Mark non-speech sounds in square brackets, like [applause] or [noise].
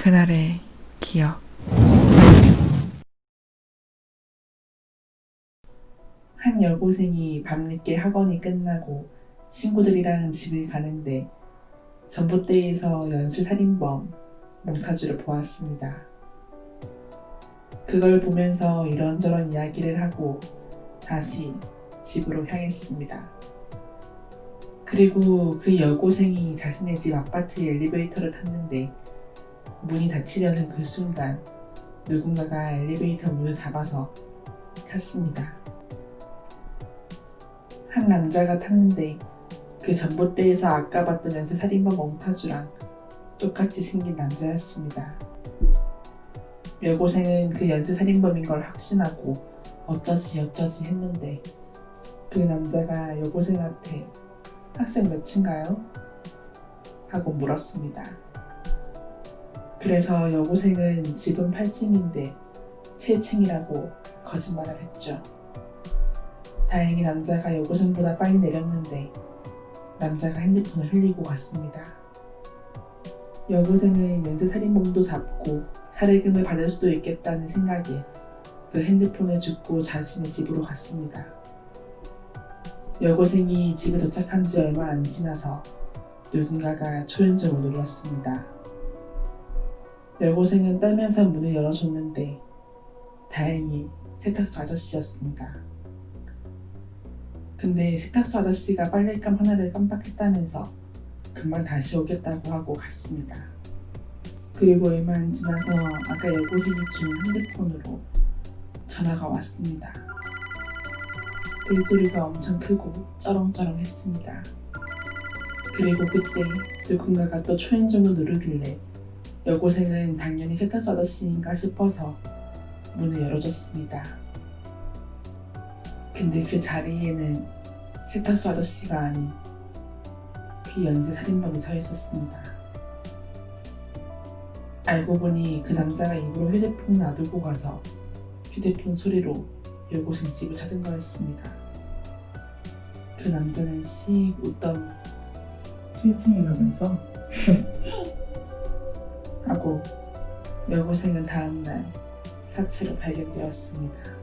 그날의 기억. 한 여고생이 밤늦게 학원이 끝나고 친구들이랑 집을 가는데 전봇대에서 연쇄살인범 몽타주를 보았습니다. 그걸 보면서 이런저런 이야기를 하고 다시 집으로 향했습니다. 그리고 그 여고생이 자신의 집 아파트 엘리베이터를 탔는데 문이 닫히려는 그 순간 누군가가 엘리베이터 문을 잡아서 탔습니다. 한 남자가 탔는데 그 전봇대에서 아까 봤던 연쇄살인범 몽타주랑 똑같이 생긴 남자였습니다. 여고생은 그 연쇄살인범인 걸 확신하고 어쩌지 어쩌지 했는데 그 남자가 여고생한테 학생 몇 층가요? 하고 물었습니다. 그래서 여고생은 집은 8층인데 7층이라고 거짓말을 했죠. 다행히 남자가 여고생보다 빨리 내렸는데 남자가 핸드폰을 흘리고 갔습니다. 여고생은 연쇄살인범도 잡고 살해금을 받을 수도 있겠다는 생각에 그 핸드폰을 줍고 자신의 집으로 갔습니다. 여고생이 집에 도착한 지 얼마 안 지나서 누군가가 초인종을 눌렀습니다. 여고생은 떨면서 문을 열어줬는데 다행히 세탁소 아저씨였습니다. 근데 세탁소 아저씨가 빨랫감 하나를 깜빡했다면서 금방 다시 오겠다고 하고 갔습니다. 그리고 얼마 안 지나서 아까 여고생이 준 핸드폰으로 전화가 왔습니다. 벨소리가 엄청 크고 쩌렁쩌렁 했습니다. 그리고 그때 누군가가 또 초인종을 누르길래 여고생은 당연히 세탁소 아저씨인가 싶어서 문을 열어줬습니다. 근데 그 자리에는 세탁소 아저씨가 아닌 그 연쇄 살인범이 서 있었습니다. 알고 보니 그 남자가 입으로 휴대폰을 놔두고 가서 휴대폰 소리로 여고생 집을 찾은 거였습니다. 그 남자는 씩 웃더니 7층이라면서 [laughs] 하고 여고생은 다음날 사체로 발견되었습니다.